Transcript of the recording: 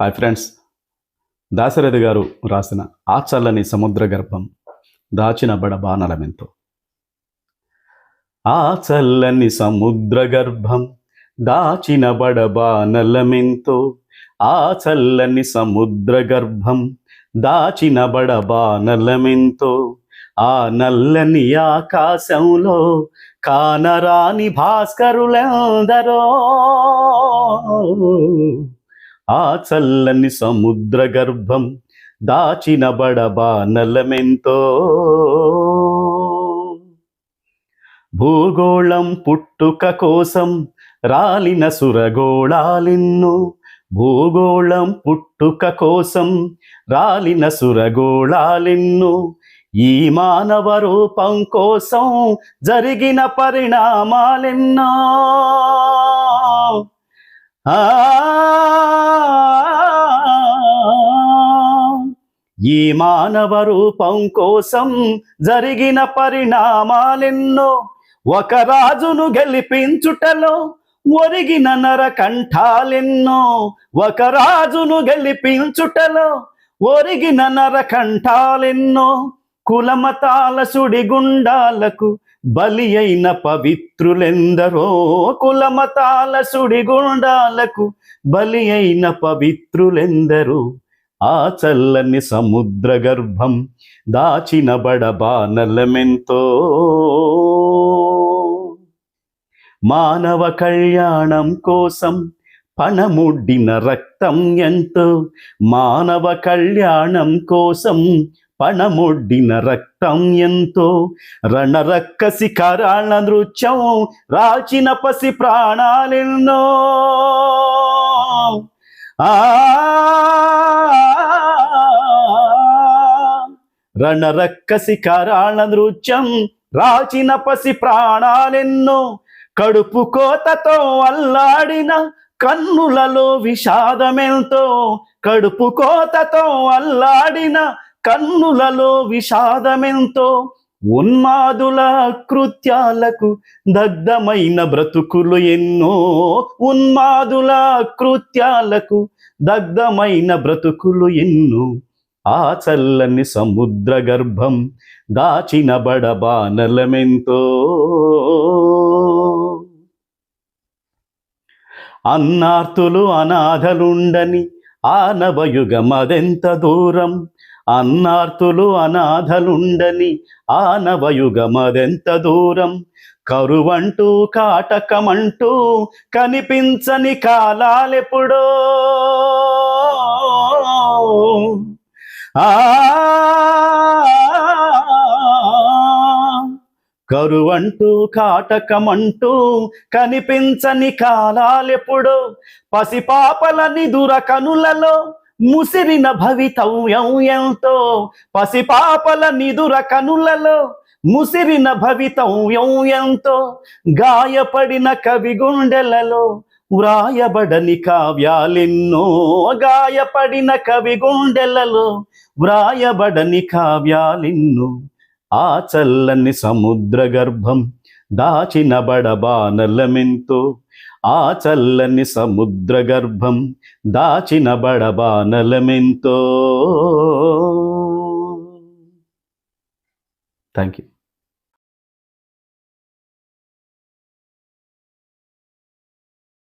Hi friends. Dasarathi గారు రాసిన ఆ చల్లని సముద్ర గర్భం దాచిన బడబానలమెంతో ఆ చల్లని సముద్ర గర్భం దాచిన బడబానలమెంతో ఆ చల్లని సముద్ర గర్భం దాచిన బడబానలమెంతో ఆ నల్లని ఆకాశంలో కానరాని భాస్కరులందరో ఆ చల్లని సముద్ర గర్భం దాచిన బడబానలమెంతో భూగోళం పుట్టుక కోసం రాలిన సురగోళాలిన్ను. భూగోళం పుట్టుక కోసం రాలిన సురగోళాలిన్ను. ఈ మానవ రూపం కోసం జరిగిన పరిణామాలెన్నో. ఆ ఈ మానవ రూపం కోసం జరిగిన పరిణామాలెన్నో ఒక రాజును గెలిపించుటలో ఒరిగిన నరకంఠాలెన్నో ఒక రాజును గెలిపించుటలో ఒరిగిన నరకంఠాలెన్నో కులమతాల సుడిగుండాలకు బలి అయిన పవిత్రులెందరో కులమతాల సుడిగుండాలకు బలి అయిన పవిత్రులెందరో ఆ చల్లని సముద్ర గర్భం దాచిన బడబానలమెంతో మానవ కళ్యాణం కోసం పణముడ్డిన రక్తం ఎంతో. మానవ కళ్యాణం కోసం పణముడ్డిన రక్తం ఎంతో. రణరక్కసి కరాళ నృత్యం రాచిన పసి ప్రాణాలెన్నో. ఆ రణరక్కసి కరాళ నృత్యం రాచిన పసి ప్రాణాలెన్నో కడుపు కోతతో అల్లాడిన కన్నులలో విషాదమెంతో కడుపు కోతతో అల్లాడిన కన్నులలో విషాదమెంతో ఉన్మాదుల కృత్యాలకు దగ్ధమైన బ్రతుకులు ఎన్నో ఉన్మాదుల కృత్యాలకు దగ్ధమైన బ్రతుకులు ఎన్నో ఆ చల్లని సముద్ర గర్భం దాచిన బడబానలమెంతో అన్నార్తులు అనాథలుండని ఆనవయుగమదెంత దూరం? అన్నార్తులు అనాథలుండని ఆనవయుగమదెంత దూరం? కరువంటూ కాటకమంటూ కనిపించని కాలాలెప్పుడో? కరువంటూ కాటకమంటూ కనిపించని కాలాలెప్పుడు పసిపాపల నిదుర కనులలో ముసిరిన భవితవ్యం ఎంతో. పసిపాపల నిదుర కనులలో ముసిరిన భవితవ్యం ఎంతో. గాయపడిన కవి గుండెలలో వ్రాయబడని కావ్యాలెన్నో గాయపడిన కవి గుండెలలో వ్రాయబడని కావ్యాలెన్నో ఆ చల్లని సముద్ర గర్భం దాచిన బడబానలమెంతో ఆ చల్లని సముద్ర గర్భం దాచిన బడబానలమెంతో. Thank you